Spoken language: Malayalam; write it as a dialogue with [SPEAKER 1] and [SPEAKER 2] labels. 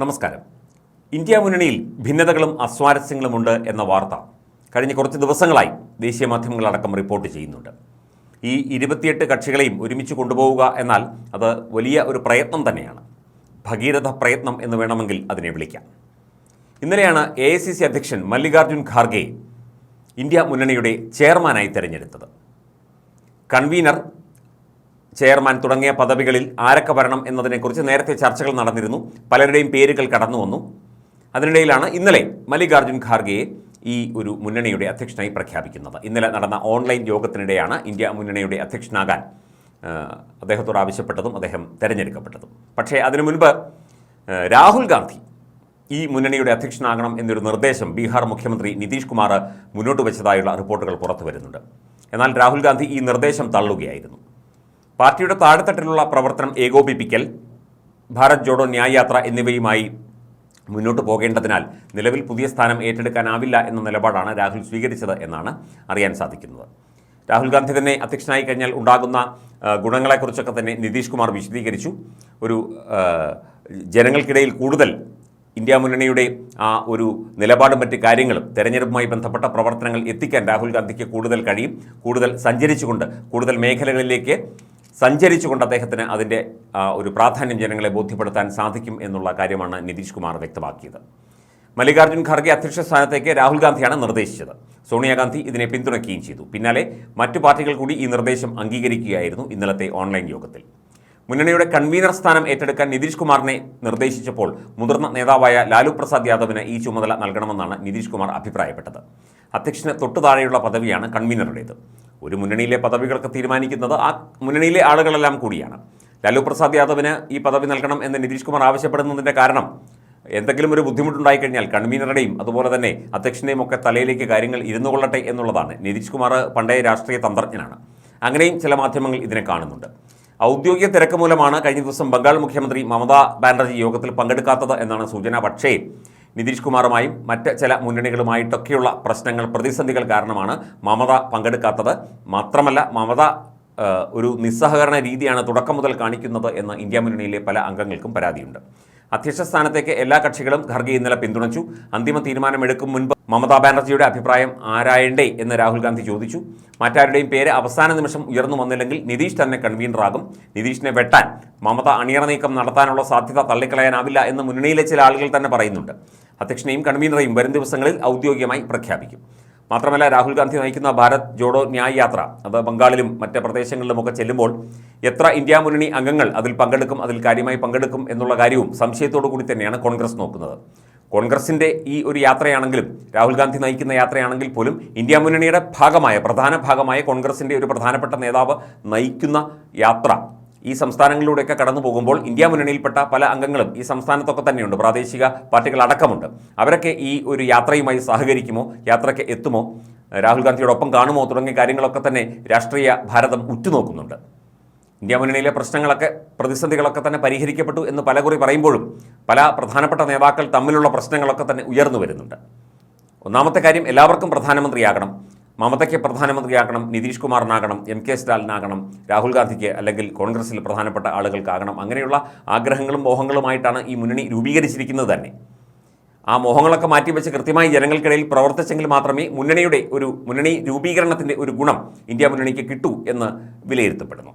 [SPEAKER 1] നമസ്കാരം. ഇന്ത്യ മുന്നണിയിൽ ഭിന്നതകളും അസ്വാരസ്യങ്ങളും ഉണ്ട് എന്ന വാർത്ത കഴിഞ്ഞ കുറച്ച് ദിവസങ്ങളായി ദേശീയ മാധ്യമങ്ങളടക്കം റിപ്പോർട്ട് ചെയ്യുന്നുണ്ട്. ഈ ഇരുപത്തിയെട്ട് കക്ഷികളെയും ഒരുമിച്ച് കൊണ്ടുപോവുക എന്നാൽ അത് വലിയ ഒരു പ്രയത്നം തന്നെയാണ്. ഭഗീരഥ പ്രയത്നം എന്ന് വേണമെങ്കിൽ അതിനെ വിളിക്കാം. ഇന്നലെയാണ് എ അധ്യക്ഷൻ മല്ലികാർജുൻ ഖാർഗെ ഇന്ത്യ മുന്നണിയുടെ ചെയർമാനായി തെരഞ്ഞെടുത്തത്. കൺവീനർ ചെയർമാൻ തുടങ്ങിയ പദവികളിൽ ആരൊക്കെ വരണം എന്നതിനെക്കുറിച്ച് നേരത്തെ ചർച്ചകൾ നടന്നിരുന്നു. പലരുടെയും പേരുകൾ കടന്നു വന്നു. അതിനിടയിലാണ് ഇന്നലെ മല്ലികാർജുൻ ഖാർഗെയെ ഈ ഒരു മുന്നണിയുടെ അധ്യക്ഷനായി പ്രഖ്യാപിക്കുന്നത്. ഇന്നലെ നടന്ന ഓൺലൈൻ യോഗത്തിനിടെയാണ് ഇന്ത്യ മുന്നണിയുടെ അധ്യക്ഷനാകാൻ അദ്ദേഹത്തോട് ആവശ്യപ്പെട്ടതും അദ്ദേഹം തെരഞ്ഞെടുക്കപ്പെട്ടതും. പക്ഷേ അതിനു മുൻപ് രാഹുൽ ഗാന്ധി ഈ മുന്നണിയുടെ അധ്യക്ഷനാകണം എന്നൊരു നിർദ്ദേശം ബീഹാർ മുഖ്യമന്ത്രി നിതീഷ് കുമാർ മുന്നോട്ട് വെച്ചതായുള്ള റിപ്പോർട്ടുകൾ പുറത്തു വരുന്നുണ്ട്. എന്നാൽ രാഹുൽ ഗാന്ധി ഈ നിർദ്ദേശം തള്ളുകയായിരുന്നു. പാർട്ടിയുടെ താഴെത്തട്ടിലുള്ള പ്രവർത്തനം ഏകോപിപ്പിക്കൽ ഭാരത് ജോഡോ ന്യായയാത്ര എന്നിവയുമായി മുന്നോട്ട് പോകേണ്ടതിനാൽ നിലവിൽ പുതിയ സ്ഥാനം ഏറ്റെടുക്കാനാവില്ല എന്ന നിലപാടാണ് രാഹുൽ സ്വീകരിച്ചത് എന്നാണ് അറിയാൻ സാധിക്കുന്നത്. രാഹുൽ ഗാന്ധി തന്നെ അധ്യക്ഷനായി കഴിഞ്ഞാൽ ഉണ്ടാകുന്ന ഗുണങ്ങളെക്കുറിച്ചൊക്കെ തന്നെ നിതീഷ് കുമാർ വിശദീകരിച്ചു. ഒരു ജനങ്ങൾക്കിടയിൽ കൂടുതൽ ഇന്ത്യ മുന്നണിയുടെ ആ ഒരു നിലപാടും മറ്റ് കാര്യങ്ങളും തെരഞ്ഞെടുപ്പുമായി ബന്ധപ്പെട്ട പ്രവർത്തനങ്ങൾ എത്തിക്കാൻ രാഹുൽ ഗാന്ധിക്ക് കൂടുതൽ കഴിയും കൂടുതൽ സഞ്ചരിച്ചുകൊണ്ട് കൂടുതൽ മേഖലകളിലേക്ക് സഞ്ചരിച്ചുകൊണ്ട് അദ്ദേഹത്തിന് അതിന്റെ ഒരു പ്രാധാന്യം ജനങ്ങളെ ബോധ്യപ്പെടുത്താൻ സാധിക്കും എന്നുള്ള കാര്യമാണ് നിതീഷ് കുമാർ വ്യക്തമാക്കിയത്. മല്ലികാർജുൻ ഖാർഗെ അധ്യക്ഷ സ്ഥാനത്തേക്ക് രാഹുൽ ഗാന്ധിയാണ് നിർദ്ദേശിച്ചത്. സോണിയാഗാന്ധി ഇതിനെ പിന്തുണയ്ക്കുകയും ചെയ്തു. പിന്നാലെ മറ്റു പാർട്ടികൾ കൂടി ഈ നിർദ്ദേശം അംഗീകരിക്കുകയായിരുന്നു ഇന്നലത്തെ ഓൺലൈൻ യോഗത്തിൽ. മുന്നണിയുടെ കൺവീനർ സ്ഥാനം ഏറ്റെടുക്കാൻ നിതീഷ് കുമാറിനെ നിർദ്ദേശിച്ചപ്പോൾ മുതിർന്ന നേതാവായ ലാലു പ്രസാദ് യാദവിന് ഈ ചുമതല നൽകണമെന്നാണ് നിതീഷ് കുമാർ അഭിപ്രായപ്പെട്ടത്. അധ്യക്ഷന് തൊട്ടു താഴെയുള്ള പദവിയാണ് കൺവീനറുടേത്. ഒരു മുന്നണിയിലെ പദവികൾക്ക് തീരുമാനിക്കുന്നത് ആ മുന്നണിയിലെ ആളുകളെല്ലാം കൂടിയാണ്. ലാലു പ്രസാദ് യാദവിന് ഈ പദവി നൽകണം എന്ന് നിതീഷ് കുമാർ ആവശ്യപ്പെടുന്നതിന്റെ കാരണം എന്തെങ്കിലും ഒരു ബുദ്ധിമുട്ടുണ്ടായി കഴിഞ്ഞാൽ കൺവീനറുടെയും അതുപോലെ തന്നെ അധ്യക്ഷന്റെയും ഒക്കെ തലയിലേക്ക് കാര്യങ്ങൾ ഇരുന്നു കൊള്ളട്ടെ എന്നുള്ളതാണ്. നിതീഷ് കുമാർ പണ്ടേ രാഷ്ട്രീയ തന്ത്രജ്ഞനാണ്. അങ്ങനെയും ചില മാധ്യമങ്ങൾ ഇതിനെ കാണുന്നുണ്ട്. ഔദ്യോഗിക തിരക്ക് മൂലമാണ് കഴിഞ്ഞ ദിവസം ബംഗാൾ മുഖ്യമന്ത്രി മമതാ ബാനർജി യോഗത്തിൽ പങ്കെടുക്കാത്തത് എന്നാണ് സൂചന. പക്ഷേ നിതീഷ് കുമാറുമായും മറ്റ് ചില മുന്നണികളുമായിട്ടൊക്കെയുള്ള പ്രശ്നങ്ങൾ പ്രതിസന്ധികൾ കാരണമാണ് മമത പങ്കെടുക്കാത്തത്. മാത്രമല്ല മമത ഒരു നിസ്സഹകരണ രീതിയാണ് തുടക്കം മുതൽ കാണിക്കുന്നത് എന്ന് ഇന്ത്യ മുന്നണിയിലെ പല അംഗങ്ങൾക്കും പരാതിയുണ്ട്. അധ്യക്ഷ സ്ഥാനത്തേക്ക് എല്ലാ കക്ഷികളും ഖർഗെ ഇന്നലെ പിന്തുണച്ചു. അന്തിമ തീരുമാനമെടുക്കും മുൻപ് മമതാ ബാനർജിയുടെ അഭിപ്രായം ആരായണ്ടേ എന്ന് രാഹുൽ ഗാന്ധി ചോദിച്ചു. മറ്റാരുടെയും പേര് അവസാന നിമിഷം ഉയർന്നു വന്നില്ലെങ്കിൽ നിതീഷ് തന്നെ കൺവീനറാകും. നിതീഷിനെ വെട്ടാൻ മമത അണിയറ നീക്കം നടത്താനുള്ള സാധ്യത തള്ളിക്കളയാനാവില്ല എന്ന് മുന്നണിയിലെ ചില ആളുകൾ തന്നെ പറയുന്നുണ്ട്. അധ്യക്ഷനെയും കൺവീനറെയും വരും ദിവസങ്ങളിൽ ഔദ്യോഗികമായി പ്രഖ്യാപിക്കും. മാത്രമല്ല രാഹുൽ ഗാന്ധി നയിക്കുന്ന ഭാരത് ജോഡോ ന്യായ് യാത്ര അത് ബംഗാളിലും മറ്റ് പ്രദേശങ്ങളിലുമൊക്കെ ചെല്ലുമ്പോൾ എത്ര ഇന്ത്യ മുന്നണി അംഗങ്ങൾ അതിൽ പങ്കെടുക്കും അതിൽ കാര്യമായി പങ്കെടുക്കും എന്നുള്ള കാര്യവും സംശയത്തോടു കൂടി തന്നെയാണ് കോൺഗ്രസ് നോക്കുന്നത്. കോൺഗ്രസിന്റെ ഈ ഒരു യാത്രയാണെങ്കിലും രാഹുൽ ഗാന്ധി നയിക്കുന്ന യാത്രയാണെങ്കിൽ പോലും ഇന്ത്യ മുന്നണിയുടെ ഭാഗമായ പ്രധാന ഭാഗമായ കോൺഗ്രസിന്റെ ഒരു പ്രധാനപ്പെട്ട നേതാവ് നയിക്കുന്ന യാത്ര ഈ സംസ്ഥാനങ്ങളിലൂടെയൊക്കെ കടന്നു പോകുമ്പോൾ ഇന്ത്യ മുന്നണിയിൽപ്പെട്ട പല അംഗങ്ങളും ഈ സംസ്ഥാനത്തൊക്കെ തന്നെയുണ്ട്. പ്രാദേശിക പാർട്ടികൾ അടക്കമുണ്ട്. അവരൊക്കെ ഈ ഒരു യാത്രയുമായി സഹകരിക്കുമോ? യാത്രയ്ക്ക് എത്തുമോ? രാഹുൽ ഗാന്ധിയോടൊപ്പം കാണുമോ? തുടങ്ങിയ കാര്യങ്ങളൊക്കെ തന്നെ രാഷ്ട്രീയ ഭാരതം ഉറ്റുനോക്കുന്നുണ്ട്. ഇന്ത്യ മുന്നണിയിലെ പ്രശ്നങ്ങളൊക്കെ പ്രതിസന്ധികളൊക്കെ തന്നെ പരിഹരിക്കപ്പെട്ടു എന്ന് പലകുറി പറയുമ്പോഴും പല പ്രധാനപ്പെട്ട നേതാക്കൾ തമ്മിലുള്ള പ്രശ്നങ്ങളൊക്കെ തന്നെ ഉയർന്നു വരുന്നുണ്ട്. ഒന്നാമത്തെ കാര്യം എല്ലാവർക്കും പ്രധാനമന്ത്രിയാകണം. മമതയ്ക്ക് പ്രധാനമന്ത്രിയാകണം നിതീഷ് കുമാറിനാകണം എം കെ സ്റ്റാലിനാകണം രാഹുൽ ഗാന്ധിക്ക് അല്ലെങ്കിൽ കോൺഗ്രസിൽ പ്രധാനപ്പെട്ട ആളുകൾക്കാകണം. അങ്ങനെയുള്ള ആഗ്രഹങ്ങളും മോഹങ്ങളുമായിട്ടാണ് ഈ മുന്നണി രൂപീകരിച്ചിരിക്കുന്നത് തന്നെ. ആ മോഹങ്ങളൊക്കെ മാറ്റിവെച്ച് കൃത്യമായി ജനങ്ങൾക്കിടയിൽ പ്രവർത്തിച്ചെങ്കിൽ മാത്രമേ മുന്നണിയുടെ ഒരു മുന്നണി രൂപീകരണത്തിന്റെ ഒരു ഗുണം ഇന്ത്യ മുന്നണിക്ക് കിട്ടൂ എന്ന് വിലയിരുത്തപ്പെടുന്നു.